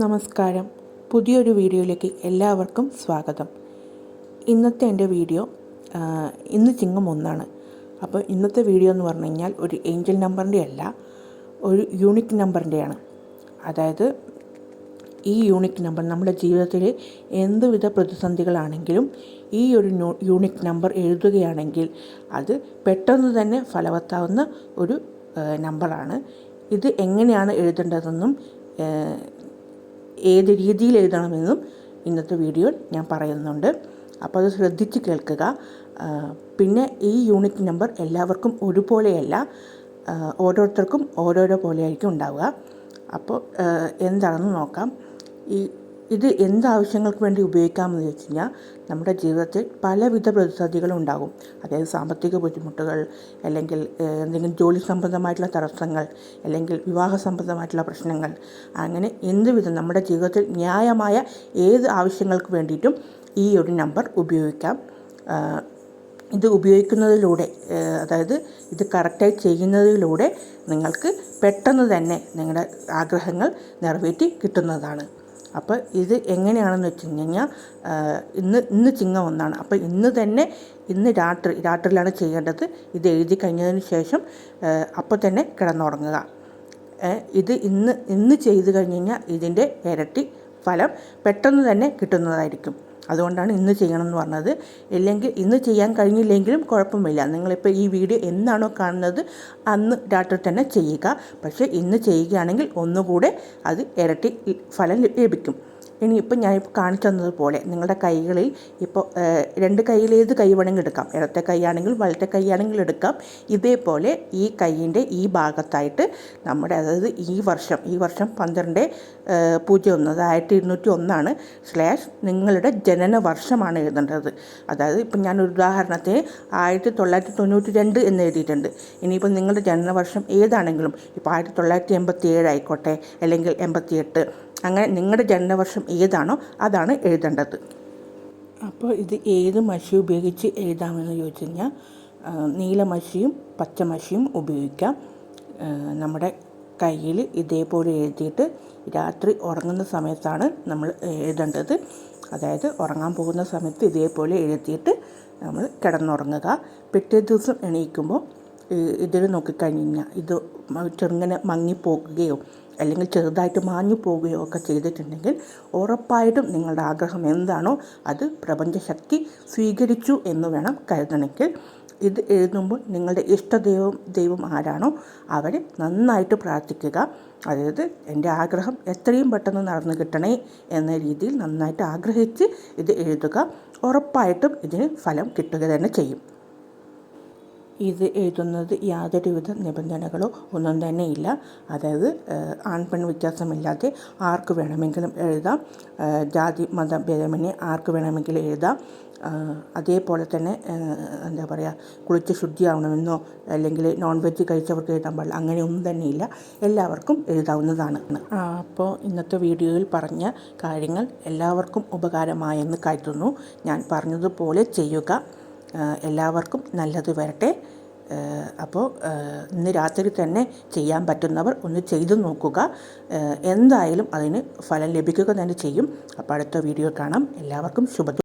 നമസ്കാരം. പുതിയൊരു വീഡിയോയിലേക്ക് എല്ലാവർക്കും സ്വാഗതം. ഇന്നത്തെ എന്റെ വീഡിയോ ഇന്ന് ചിങ്ങം ഒന്നാണ്. അപ്പോൾ ഇന്നത്തെ വീഡിയോ എന്ന് പറഞ്ഞു കഴിഞ്ഞാൽ ഒരു ഏഞ്ചൽ നമ്പറിന്റെ അല്ല ഒരു യൂണിക് നമ്പറിന്റെയാണ് അതായത് ഈ യൂണിക് നമ്പർ നമ്മുടെ ജീവിതത്തിൽ എന്തുവിധ പ്രതിസന്ധികളാണെങ്കിലും ഈ ഒരു യൂണിക് നമ്പർ എഴുതുകയാണെങ്കിൽ അത് പെട്ടെന്ന് തന്നെ ഫലവത്താവുന്ന ഒരു നമ്പറാണ്. ഇത് എങ്ങനെയാണ് എഴുതേണ്ടതെന്നും ഏത് രീതിയിൽ എഴുതണമെന്നും ഇന്നത്തെ വീഡിയോയിൽ ഞാൻ പറയുന്നുണ്ട്. അപ്പോൾ അത് ശ്രദ്ധിച്ച് കേൾക്കുക. പിന്നെ ഈ യൂണിറ്റ് നമ്പർ എല്ലാവർക്കും ഒരുപോലെയല്ല. ഓരോരുത്തർക്കും ഓരോരോ പോലെയായിരിക്കും ഉണ്ടാവുക. അപ്പോൾ എന്താണെന്ന് നോക്കാം. ഈ ഇത് എന്താവശ്യങ്ങൾക്ക് വേണ്ടി ഉപയോഗിക്കാമെന്ന് ചോദിച്ചു കഴിഞ്ഞാൽ നമ്മുടെ ജീവിതത്തിൽ പലവിധ പ്രതിസന്ധികളും ഉണ്ടാകും. അതായത് സാമ്പത്തിക ബുദ്ധിമുട്ടുകൾ അല്ലെങ്കിൽ എന്തെങ്കിലും ജോലി സംബന്ധമായിട്ടുള്ള തടസ്സങ്ങൾ അല്ലെങ്കിൽ വിവാഹ സംബന്ധമായിട്ടുള്ള പ്രശ്നങ്ങൾ അങ്ങനെ എന്തുവിധം നമ്മുടെ ജീവിതത്തിൽ ന്യായമായ ഏത് ആവശ്യങ്ങൾക്ക് വേണ്ടിയിട്ടും ഈ ഒരു നമ്പർ ഉപയോഗിക്കാം. ഇത് ഉപയോഗിക്കുന്നതിലൂടെ അതായത് ഇത് കറക്റ്റായി ചെയ്യുന്നതിലൂടെ നിങ്ങൾക്ക് പെട്ടെന്ന് തന്നെ നിങ്ങളുടെ ആഗ്രഹങ്ങൾ നിറവേറ്റി കിട്ടുന്നതാണ്. അപ്പോൾ ഇത് എങ്ങനെയാണെന്ന് വെച്ച് കഴിഞ്ഞാൽ ഇന്ന് ഇന്ന് ചിങ്ങം ഒന്നാണ്. അപ്പോൾ ഇന്ന് തന്നെ ഇന്ന് രാത്രി രാത്രിയിലാണ് ചെയ്യേണ്ടത്. ഇത് എഴുതി കഴിഞ്ഞതിന് ശേഷം അപ്പോൾ തന്നെ കിടന്നുറങ്ങുക. ഇത് ഇന്ന് ഇന്ന് ചെയ്ത് കഴിഞ്ഞ് കഴിഞ്ഞാൽ ഇതിന്റെ ഇരട്ടി ഫലം പെട്ടെന്ന് തന്നെ കിട്ടുന്നതായിരിക്കും. അതുകൊണ്ടാണ് ഇന്ന് ചെയ്യണം എന്ന് പറഞ്ഞത്. ഇല്ലെങ്കിൽ ഇന്ന് ചെയ്യാൻ കഴിഞ്ഞില്ലെങ്കിലും കുഴപ്പമില്ല. നിങ്ങളിപ്പോൾ ഈ വീഡിയോ എന്നാണോ കാണുന്നത് അന്ന് രാത്രി തന്നെ ചെയ്യുക. പക്ഷേ ഇന്ന് ചെയ്യുകയാണെങ്കിൽ ഒന്നുകൂടെ അത് ഇരട്ടി ഫലം ലഭിക്കും. ഇനിയിപ്പോൾ ഞാൻ ഇപ്പോൾ കാണിച്ചു തന്നതുപോലെ നിങ്ങളുടെ കൈകളിൽ ഇപ്പോൾ രണ്ട് കൈയിൽ ഏത് കൈ വേണമെങ്കിൽ എടുക്കാം. ഇടത്തെ കൈയാണെങ്കിൽ വലത്തെ കൈയാണെങ്കിൽ എടുക്കാം. ഇതേപോലെ ഈ കൈയിന്റെ ഈ ഭാഗത്തായിട്ട് നമ്മുടെ അതായത് ഈ വർഷം ഈ വർഷം പന്ത്രണ്ട് പൂജ്യം ഒന്ന് അത് ആയിരത്തി ഇരുന്നൂറ്റി ഒന്നാണ് സ്ലാഷ് നിങ്ങളുടെ ജനന വർഷമാണ് എഴുതേണ്ടത്. അതായത് ഇപ്പം ഞാൻ ഒരു ഉദാഹരണത്തെ ആയിരത്തി തൊള്ളായിരത്തി തൊണ്ണൂറ്റി രണ്ട് എന്ന് എഴുതിയിട്ടുണ്ട്. ഇനിയിപ്പോൾ നിങ്ങളുടെ ജനന വർഷം ഏതാണെങ്കിലും ഇപ്പോൾ ആയിരത്തി തൊള്ളായിരത്തി എൺപത്തി ഏഴ് ആയിക്കോട്ടെ അല്ലെങ്കിൽ എൺപത്തി എട്ട് അങ്ങനെ നിങ്ങളുടെ ജനനവർഷം ഏതാണോ അതാണ് എഴുതേണ്ടത്. അപ്പോൾ ഇത് ഏത് മഷി ഉപയോഗിച്ച് എഴുതാമെന്ന് ചോദിച്ചു കഴിഞ്ഞാൽ നീലമഷിയും നീല മഷിയും പച്ച മഷിയും ഉപയോഗിക്കാം. നമ്മുടെ കയ്യിൽ ഇതേപോലെ എഴുതിയിട്ട് രാത്രി ഉറങ്ങുന്ന സമയത്താണ് നമ്മൾ എഴുതേണ്ടത്. അതായത് ഉറങ്ങാൻ പോകുന്ന സമയത്ത് ഇതേപോലെ എഴുതിയിട്ട് നമ്മൾ കിടന്നുറങ്ങുക. പിറ്റേ ദിവസം എണീക്കുമ്പോൾ ഇതിൽ നോക്കിക്കഴിഞ്ഞ് കഴിഞ്ഞാൽ ഇത് ചെറുങ്ങനെ മങ്ങിപ്പോകുകയോ അല്ലെങ്കിൽ ചെറുതായിട്ട് മാഞ്ഞു പോവുകയോ ഒക്കെ ചെയ്തിട്ടുണ്ടെങ്കിൽ ഉറപ്പായിട്ടും നിങ്ങളുടെ ആഗ്രഹം എന്താണോ അത് പ്രപഞ്ചശക്തി സ്വീകരിച്ചു എന്ന് വേണം കരുതണമെങ്കിൽ. ഇത് എഴുതുമ്പോൾ നിങ്ങളുടെ ഇഷ്ടദൈവം ദൈവം ആരാണോ അവരെ നന്നായിട്ട് പ്രാർത്ഥിക്കുക. അതായത് എന്റെ ആഗ്രഹം എത്രയും പെട്ടെന്ന് നടന്നു കിട്ടണേ എന്ന രീതിയിൽ നന്നായിട്ട് ആഗ്രഹിച്ച് ഇത് എഴുതുക. ഉറപ്പായിട്ടും ഇതിന് ഫലം കിട്ടുക തന്നെ ചെയ്യും. ഇത് എഴുതുന്നത് യാതൊരുവിധ നിബന്ധനകളോ ഒന്നും തന്നെ ഇല്ല അതായത് ആൺപെൺ ആൺ പെൺ വ്യത്യാസമില്ലാതെ ആർക്ക് വേണമെങ്കിലും എഴുതാം. ജാതി മത ഭേദമന്യേ ആർക്ക് വേണമെങ്കിലും എഴുതാം. അതേപോലെ തന്നെ എന്താ പറയുക കുളിച്ച് ശുദ്ധിയാവണമെന്നോ അല്ലെങ്കിൽ നോൺ വെജ് കഴിച്ചവർക്ക് എഴുതാൻ പാടില്ല അങ്ങനെയൊന്നും തന്നെ ഇല്ല എല്ലാവർക്കും എഴുതാവുന്നതാണ്. അപ്പോൾ ഇന്നത്തെ വീഡിയോയിൽ പറഞ്ഞ കാര്യങ്ങൾ എല്ലാവർക്കും ഉപകാരമായെന്ന് കരുതുന്നു. ഞാൻ പറഞ്ഞതുപോലെ ചെയ്യുക. എല്ലാവർക്കും നല്ലത് വരട്ടെ. അപ്പോൾ ഇന്ന് രാത്രി തന്നെ ചെയ്യാൻ പറ്റുന്നവർ ഒന്ന് ചെയ്തു നോക്കുക. എന്തായാലും അതിന് ഫലം ലഭിക്കുക തന്നെ ചെയ്യും. അപ്പോൾ അടുത്ത വീഡിയോ കാണാം. എല്ലാവർക്കും ശുഭ